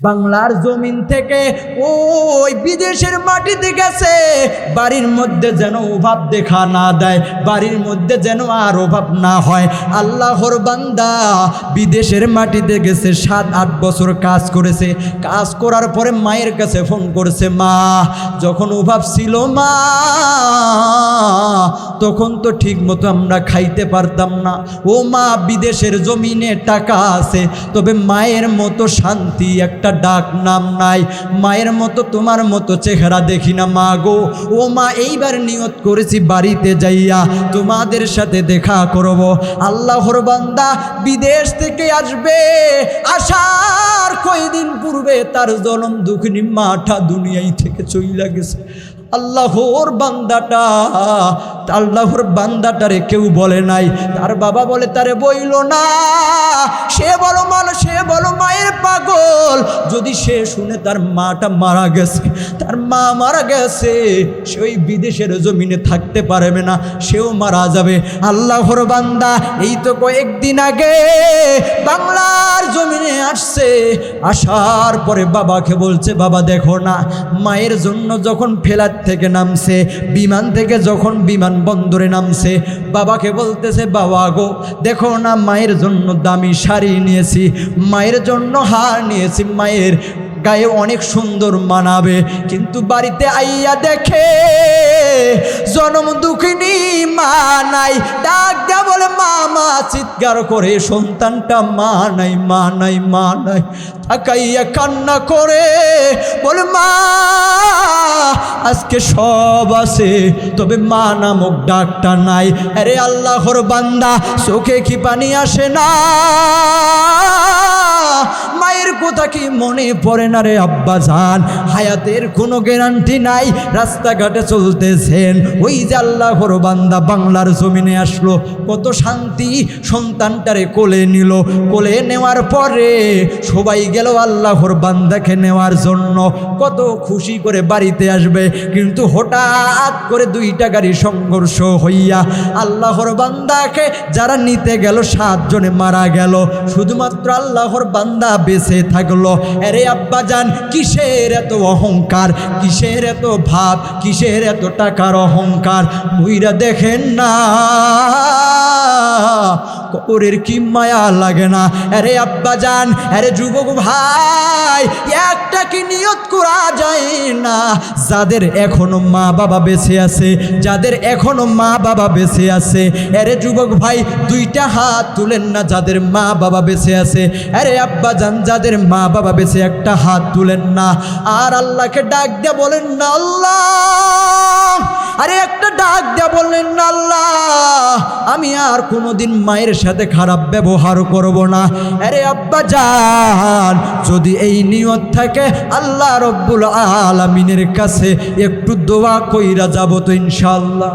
বাংলার জমিন থেকে ওই বিদেশের মাটিতে গেছে। বাড়ির মধ্যে যেন অভাব দেখা না দেয়, বাড়ির মধ্যে যেন আর অভাব না হয়। আল্লাহর বান্দা বিদেশের মাটিতে গেছে, সাত, আট বছর কাজ করেছে। কাজ করার পরে মায়ের কাছে ফোন করছে, মা, যখন অভাব ছিল মা, তখন তো ঠিক মতো আমরা খাইতে পারতাম না। ও মা, বিদেশের জমিনে টাকা আছে, তবে মায়ের মতো শান্তি একটা ডাক নাম নাই। মায়ের মতো তোমার মতো চেহারা দেখি না মা গো। ও মা, এইবার নিয়ত করেছি বাড়িতে যাইয়া তোমাদের সাথে দেখা করব। আল্লাহর বান্দা বিদেশ থেকে আসবে। আসার কয়দিন পূর্বে তার জনম দুঃখিনী মাঠা দুনিয়াই থেকে চইলা গেছে। আল্লাহর বান্দাটা, আল্লাহর বান্দাটারে কেউ বলে নাই। তার বাবা বলে, তারে বইল না যদি সে শুনে তার মাটা মারা গেছে, তার মা মারা গেছে, সে ওই বিদেশের জমিনে থাকতে পারবে না, সেও মারা যাবে। আল্লাহর বান্দা, এই তো কয়েকদিন আগে বাংলার জমিনে আসছে, আসার পরে বাবাকে বলছে, বাবা, দেখো না, মায়ের জন্য যখন ফেলার থেকে নামছে, বিমান থেকে যখন বিমান বন্দরে নামছে, বাবাকে বলতেছে, বাবা গো, দেখো না, মায়ের জন্য দামি শাড়ি নিয়েছি, মায়ের জন্য হার নিয়েছি, মায়ের গায়ে অনেক সুন্দর মানাবে। কিন্তু বাড়িতে আইয়া দেখে জনম দুঃখিনী মা নাই। ডাক বলে মা মা চিৎকার করে, সন্তানটা মা নাই মা নাই মা নাই। তাকাইয়া কান্না করে, বলে, মা আজকে সব আছে, তবে মা নামক ডাকটা নাই। আরে আল্লাহর বান্দা, চোখে কি পানি আসে না? মায়ের কথা কি মনে পড়ে না রে আব্বা যান হায়াতের কোনো গ্যারান্টি নাই, রাস্তাঘাটে চলতেছেন। ওই যে আল্লাহর বান্দা বাংলার জমিনে আসলো, কত শান্তি সন্তানটারে কোলে নিল। কোলে নেওয়ার পরে সবাই গেল আল্লাহর বান্দাকে নেওয়ার জন্য। কত খুশি করে বাড়িতে আসবে। কিন্তু হঠাৎ করে দুইটা গাড়ি সংঘর্ষ হইয়া আল্লাহর বান্দাকে যারা নিতে গেল সাতজনে মারা গেল। শুধুমাত্র আল্লাহর বান্দা বেঁচে থাকল। আরে আব্বা যান কিসের এত অহংকার? কিসের এত ভাব? কিসের এত টাকার অহংকার? মুইরা দেখেন না। কবরের কি মায়া লাগে না? আরে আব্বা যান আরে যুবক ভাই। নিয়ত করা যায় না। যাদের এখনও মা বাবা বেঁচে আছে, যাদের এখনও মা বাবা বেঁচে আছে, আরে যুবক ভাই, দুইটা হাত তুলেন না যাদের মা বাবা বেঁচে আছে। আরে আব্বা যান, যাদের মা বাবা বেঁচে, একটা হাত তুলেন না। আর আল্লাহকে ডাক দিয়ে বলেন না আল্লাহ! আরে একটা ডাক দিয়ে বলেন না আল্লাহ! আমি আর কোনোদিন মায়ের সাথে খারাপ ব্যবহার করব না। আরে আব্বা যান যদি এই নিয়ত থাকে, আল্লাহ রব্বুল আলমিনের কাছে একটু দোয়া কইরা যাব তো ইনশাল্লাহ